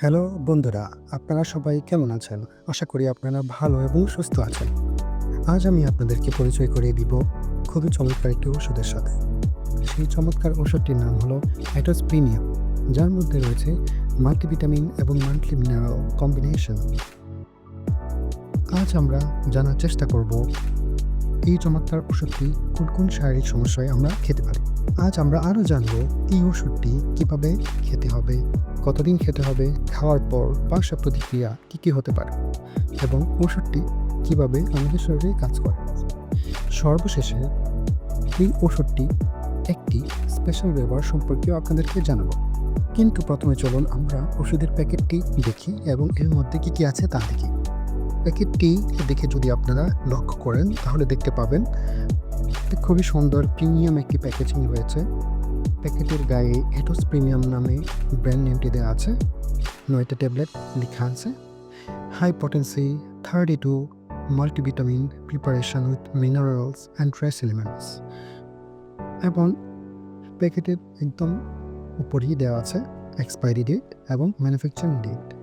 Hello বন্ধুরা, আপনারা সবাই কেমন আছেন? আশা করি আপনারা ভালো এবং সুস্থ আছেন। আজ আমি আপনাদেরকে পরিচয় করিয়ে দিব খুবই চমৎকার একটি ওষুধের সাথে। সেই চমৎকার ওষুধটির নাম হলো অ্যাটোস প্রিমিয়াম যার মধ্যে রয়েছে মাল্টিভিটামিন এবং মাল্টি মিনারেল কম্বিনেশন আজ আমরা জানার চেষ্টা করব এই চমৎকার ওষুধটি কোন কোন শারীরিক সমস্যায় আমরা খেতে পারি? আজ আমরা আরও জানব এই ওষুধটি কীভাবে খেতে হবে, কতদিন খেতে হবে, খাওয়ার পর পার্শ্ব প্রতিক্রিয়া কী কী হতে পারে এবং ওষুধটি কীভাবে আমাদের শরীরে কাজ করে। সর্বশেষে এই ওষুধটি একটি স্পেশাল ব্যবহার সম্পর্কেও আপনাদেরকে জানাব। কিন্তু প্রথমে চলুন আমরা ওষুধের প্যাকেটটি দেখি এবং এর মধ্যে কী কী আছে তা দেখি। প্যাকেটটি দেখে যদি আপনারা লক্ষ্য করেন, তাহলে দেখতে পাবেন খুবই সুন্দর প্রিমিয়াম একটি প্যাকেজিং রয়েছে। প্যাকেটের গায়ে এটোস প্রিমিয়াম নামে ব্র্যান্ড নেমটি দেওয়া আছে। নয়টা ট্যাবলেট লেখা আছে। High potency, thirty two, multivitamin, preparation with minerals and trace elements. এবং প্যাকেটের একদম উপরেই দেওয়া আছে এক্সপায়ারি ডেট এবং ম্যানুফ্যাকচারিং ডেট।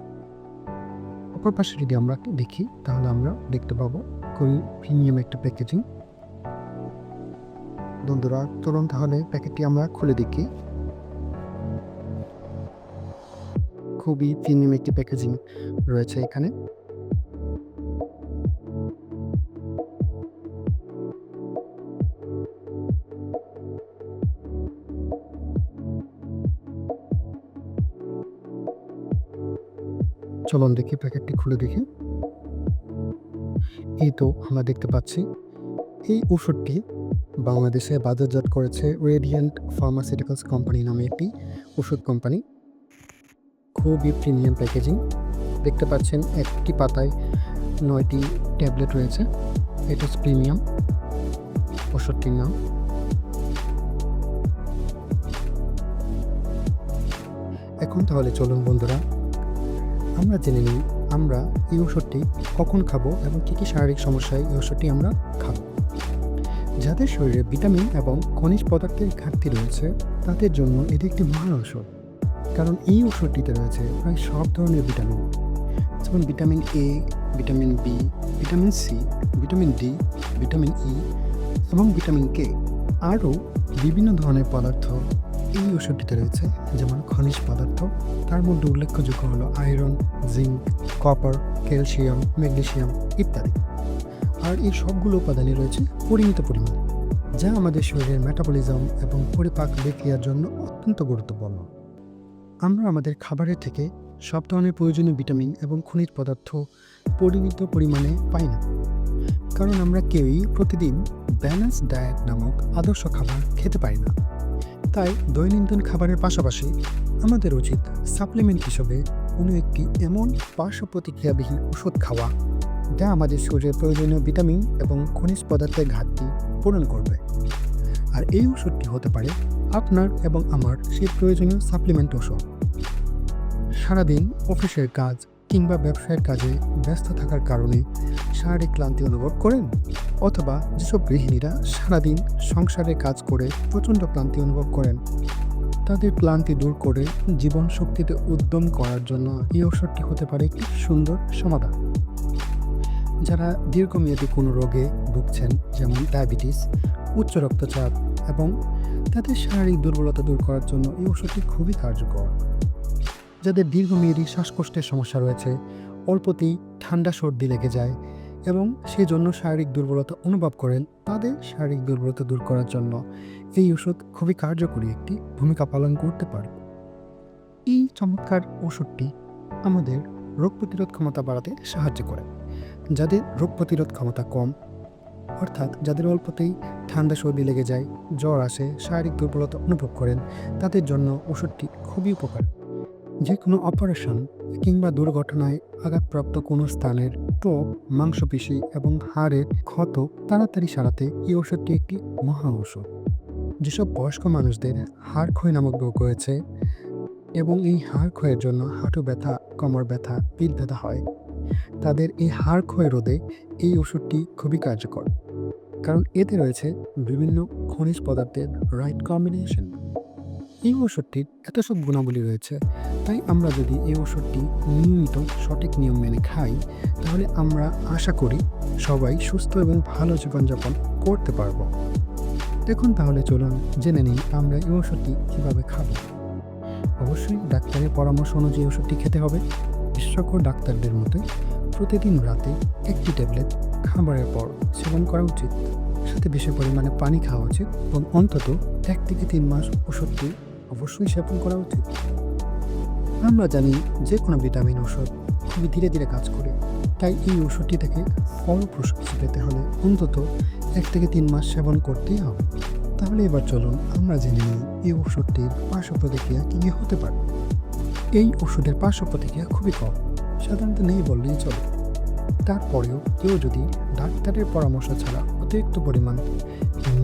অপর পাশে যদি আমরা দেখি, তাহলে আমরা দেখতে পাবো খুবই প্রিমিয়াম একটা প্যাকেজিং বন্ধুরা, চলুন তাহলে প্যাকেটটি আমরা খুলে দেখি। খুবই প্রিমিয়াম একটি প্যাকেজিং রয়েছে এখানে। চলুন দেখি প্যাকেটটি খুলে দেখি। এই তো আমরা দেখতে পাচ্ছি, এই ওষুধটি বাংলাদেশে বাজারজাত করেছে রেডিয়েন্ট ফার্মাসিউটিক্যালস কোম্পানি নামে একটি ওষুধ কোম্পানি খুবই প্রিমিয়াম প্যাকেজিং দেখতে পাচ্ছেন একটি পাতায় নয়টি ট্যাবলেট রয়েছে, এটা প্রিমিয়াম ওষুধটির নাম। এখন তাহলে চলুন বন্ধুরা আমরা জেনে নিই আমরা এই ওষুধটি কখন খাব এবং কী কী শারীরিক সমস্যায় এই ওষুধটি আমরা খাব। যাদের শরীরে ভিটামিন এবং খনিজ পদার্থের ঘাটতি রয়েছে, তাদের জন্য এটি একটি মহান ঔষধ। কারণ এই ওষুধটিতে রয়েছে প্রায় সব ধরনের ভিটামিন। যেমন vitamin A vitamin B vitamin C vitamin D vitamin E এবং ভিটামিন কে আরও বিভিন্ন ধরনের পদার্থ এই ওষুধটিতে রয়েছে যেমন খনিজ পদার্থ। তার মধ্যে উল্লেখযোগ্য হলো iron, zinc, copper, calcium magnesium ইত্যাদি। আর এই সবগুলো উপাদানই রয়েছে পরিমিত পরিমাণে, যা আমাদের শরীরের মেটাবলিজম এবং পরিপাক বিক্রিয়ার জন্য অত্যন্ত গুরুত্বপূর্ণ। আমরা আমাদের খাবারের থেকে সব ধরনের প্রয়োজনীয় ভিটামিন এবং খনিজ পদার্থ পরিমিত পরিমাণে পাই না। কারণ আমরা কেউই প্রতিদিন ব্যালেন্স ডায়েট নামক আদর্শ খাবার খেতে পারি না। তাই দৈনন্দিন খাবারের পাশাপাশি আমাদের উচিত সাপ্লিমেন্ট হিসেবে কোনো একটি এমন পার্শ্ব প্রতিক্রিয়াবিহীন ওষুধ খাওয়া যা আমাদের শরীরের প্রয়োজনীয় ভিটামিন এবং খনিজ পদার্থের ঘাটতি পূরণ করবে। আর এই ওষুধটি হতে পারে আপনার এবং আমার সেই প্রয়োজনীয় সাপ্লিমেন্ট ওষুধ। সারাদিন অফিসের কাজ কিংবা ব্যবসায়ের কাজে ব্যস্ত থাকার কারণে শারীরিক ক্লান্তি অনুভব করেন? অথবা যেসব গৃহিণীরা সারাদিন সংসারে কাজ করে প্রচণ্ড ক্লান্তি অনুভব করেন, তাদের ক্লান্তি দূর করে জীবন শক্তিতে উদ্যম করার জন্য এই ওষুধটি হতে পারে একটি সুন্দর সমাধান। যারা দীর্ঘমেয়াদী কোনো রোগে ভুগছেন, যেমন ডায়াবেটিস, উচ্চ রক্তচাপ এবং তাদের শারীরিক দুর্বলতা দূর করার জন্য এই ওষুধটি খুবই কার্যকর। যাদের দীর্ঘমেয়াদী শ্বাসকষ্টের সমস্যা রয়েছে, অল্পতেই ঠান্ডা সর্দি লেগে যায় এবং সেই জন্য শারীরিক দুর্বলতা অনুভব করেন তাদের শারীরিক দুর্বলতা দূর করার জন্য। এই ওষুধ খুবই কার্যকরী একটি ভূমিকা পালন করতে পারে। এই চমৎকার ওষুধটি আমাদের রোগ প্রতিরোধ ক্ষমতা বাড়াতে সাহায্য করে। যাদের রোগ প্রতিরোধ ক্ষমতা কম, অর্থাৎ যাদের অল্পতেই ঠান্ডা সর্দি লেগে যায়, জ্বর আসে, শারীরিক দুর্বলতা অনুভব করেন, তাদের জন্য ওষুধটি খুবই উপকার। যে কোনো অপারেশন কিংবা দুর্ঘটনায় আঘাতপ্রাপ্ত কোনো স্থানের টোপ মাংসপেশি এবং হাড়ের ক্ষত তাড়াতাড়ি সারাতে এই ওষুধটি একটি মহা ঔষধ। যেসব বয়স্ক মানুষদের হাড় ক্ষয় নামক রোগ রয়েছে এবং এই হাড় ক্ষয়ের জন্য হাঁটু ব্যথা, কোমর ব্যথা, পিঠ ব্যথা হয়, তাদের এই হাড় ক্ষয় রোধে এই ওষুধটি খুবই কার্যকর। কারণ এতে রয়েছে বিভিন্ন খনিজ পদার্থের রাইট কম্বিনেশন এই ওষুধটির এত সব গুণাবলী রয়েছে। তাই আমরা যদি এই ওষুধটি নিয়মিত সঠিক নিয়ম মেনে খাই, তাহলে আমরা আশা করি সবাই সুস্থ এবং ভালো জীবনযাপন করতে পারব। দেখুন তাহলে চলুন জেনে নিই আমরা এই ওষুধটি কীভাবে খাব। অবশ্যই ডাক্তারের পরামর্শ অনুযায়ী ওষুধটি খেতে হবে। বিশেষজ্ঞ ডাক্তারদের মতে প্রতিদিন রাতে একটি ট্যাবলেট খাবারের পর সেবন করা উচিত। সাথে বেশি পরিমাণে পানি খাওয়া উচিত এবং অন্তত এক থেকে তিন মাস ওষুধটি অবশ্যই সেবন করা উচিত। আমরা জানি যে কোনো ভিটামিন ওষুধ খুবই ধীরে ধীরে কাজ করে। তাই এই ওষুধটি থেকে ফলপ্রসূ কিছু পেতে হলে অন্তত এক থেকে তিন মাস সেবন করতেই হবে। তাহলে এবার চলুন আমরা জেনে নিই এই ওষুধটির পার্শ্ব প্রতিক্রিয়া কী হতে পারে। এই ওষুধের পার্শ্ব প্রতিক্রিয়া খুবই কম, সাধারণত নেই বললেই চলে। তারপরেও কেউ যদি ডাক্তারের পরামর্শ ছাড়া অতিরিক্ত পরিমাণ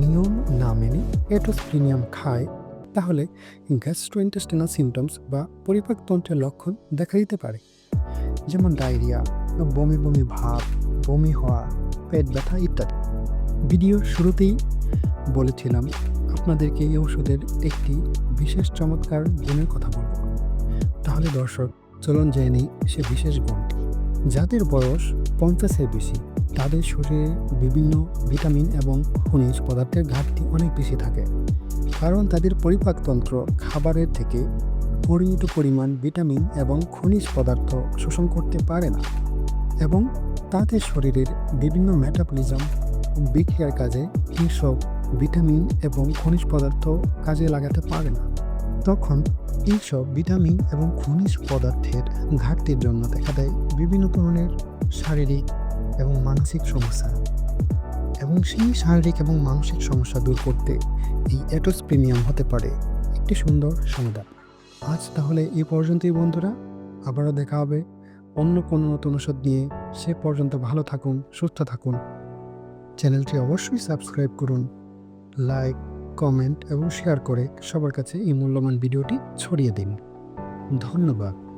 নিয়ম না মেনে এটোস্প্রিনিয়াম খায় তাহলে গ্যাস্ট্রোইন্টেস্টিনাল সিমটমস বা পরিপাকতন্ত্রের লক্ষণ দেখা দিতে পারে। যেমন ডায়রিয়া, বমি বমি ভাব, বমি হওয়া, পেট ব্যথা ইত্যাদি। ভিডিওর শুরুতেই বলেছিলাম আপনাদেরকে এই ওষুধের একটি বিশেষ চমৎকার গুণের কথা বলব। তাহলে দর্শক, চলন জেনে নিই সে বিশেষ গুণটি যাদের বয়স পঞ্চাশের বেশি, তাদের শরীরে বিভিন্ন ভিটামিন এবং খনিজ পদার্থের ঘাটতি অনেক বেশি থাকে। কারণ তাদের পরিপাকতন্ত্র খাবারের থেকে পরিমিত পরিমাণ ভিটামিন এবং খনিজ পদার্থ শোষণ করতে পারে না এবং তাদের শরীরের বিভিন্ন মেটাবলিজম বিক্রিয়ার কাজে এইসব ভিটামিন এবং খনিজ পদার্থ কাজে লাগাতে পারে না। তখন এইসব ভিটামিন এবং খনিজ পদার্থের ঘাটতির জন্য দেখা দেয় বিভিন্ন ধরনের শারীরিক এবং মানসিক সমস্যা। এবং সেই শারীরিক এবং মানসিক সমস্যা দূর করতে এই অ্যাটোস প্রিমিয়াম হতে পারে। একটি সুন্দর সমাধান আজ তাহলে এই পর্যন্তই বন্ধুরা। আবারও দেখা হবে অন্য কোনো নতুন ওষুধ নিয়ে। সে পর্যন্ত ভালো থাকুন, সুস্থ থাকুন। চ্যানেলটি অবশ্যই সাবস্ক্রাইব করুন, লাইক, কমেন্ট এবং শেয়ার করে সবার কাছে এই মূল্যবান ভিডিওটি ছড়িয়ে দিন। ধন্যবাদ।